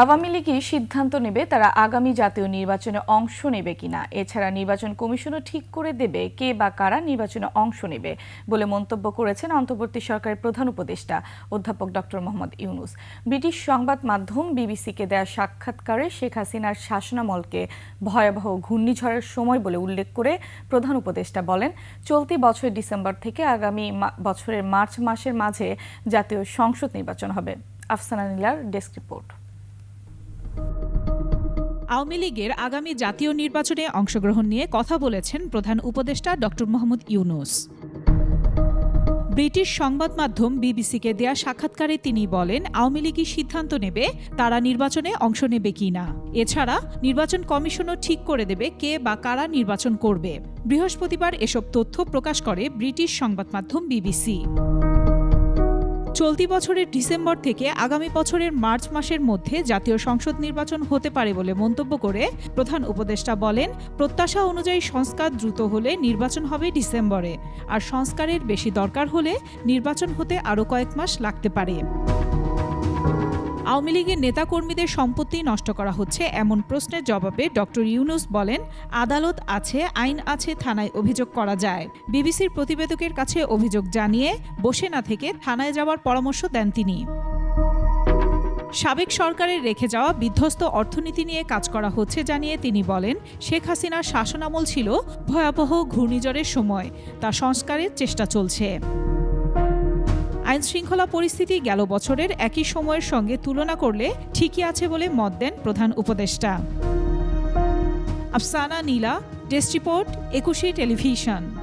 আওয়ামী লীগই সিদ্ধান্ত নেবে তারা আগামী জাতীয় নির্বাচনে অংশ নেবে কিনা। এছাড়া নির্বাচন কমিশনও ঠিক করে দেবে কে বা কারা নির্বাচনে অংশ নেবে বলে মন্তব্য করেছেন অন্তর্বর্তী সরকারের প্রধান উপদেষ্টা অধ্যাপক ডক্টর মোহাম্মদ ইউনুস। ব্রিটিশ সংবাদ মাধ্যম বিবিসিকে দেয়া সাক্ষাৎকারে শেখ হাসিনার শাসনামলকে ভয়াবহ ঘূর্ণিঝড়ের সময় বলে উল্লেখ করে প্রধান উপদেষ্টা বলেন, চলতি বছর ডিসেম্বর থেকে আগামী বছরের মার্চ মাসের মাঝে জাতীয় সংসদ নির্বাচন হবে। আফসানা নীলার ডেস্ক রিপোর্ট। আওয়ামী লীগের আগামী জাতীয় নির্বাচনে অংশগ্রহণ নিয়ে কথা বলেছেন প্রধান উপদেষ্টা ডক্টর মোহাম্মদ ইউনুস। ব্রিটিশ সংবাদ মাধ্যম বিবিসিকে দেয়া সাক্ষাৎকারে তিনি বলেন, আওয়ামী লীগই সিদ্ধান্ত নেবে, তারা নির্বাচনে অংশ নেবে কিনা এছাড়া, নির্বাচন কমিশনও ঠিক করে দেবে কে বা কারা নির্বাচন করবে। বৃহস্পতিবার এসব তথ্য প্রকাশ করে ব্রিটিশ সংবাদ মাধ্যম বিবিসি। চলতি বছরের ডিসেম্বর থেকে আগামী বছরের মার্চ মাসের মধ্যে জাতীয় সংসদ নির্বাচন হতে পারে বলে মন্তব্য করে প্রধান উপদেষ্টা বলেন, প্রত্যাশা অনুযায়ী সংস্কার দ্রুত হলে নির্বাচন হবে ডিসেম্বরে। আর সংস্কারের বেশি দরকার হলে নির্বাচন হতে আরও কয়েক মাস লাগতে পারে। আওয়ামী লীগের নেতাকর্মীদের সম্পত্তি নষ্ট করা হচ্ছে এমন প্রশ্নের জবাবে ডক্টর ইউনুস বলেন, আদালত আছে, আইন আছে, থানায় অভিযোগ করা যায়। বিবিসির প্রতিবেদকের কাছে অভিযোগ জানিয়ে বসে না থেকে থানায় যাওয়ার পরামর্শ দেন তিনি। সাবেক সরকারের রেখে যাওয়া বিধ্বস্ত অর্থনীতি নিয়ে কাজ করা হচ্ছে জানিয়ে তিনি বলেন, শেখ হাসিনার শাসনামল ছিল ভয়াবহ ঘূর্ণিঝড়ের সময়, তা সংস্কারের চেষ্টা চলছে। আইন শৃঙ্খলা পরিস্থিতি গেল বছরের একই সময়ের সঙ্গে তুলনা করলে ঠিকই আছে বলে মত দেন প্রধান উপদেষ্টা। Afsana Nila, desk report, Ekushey television.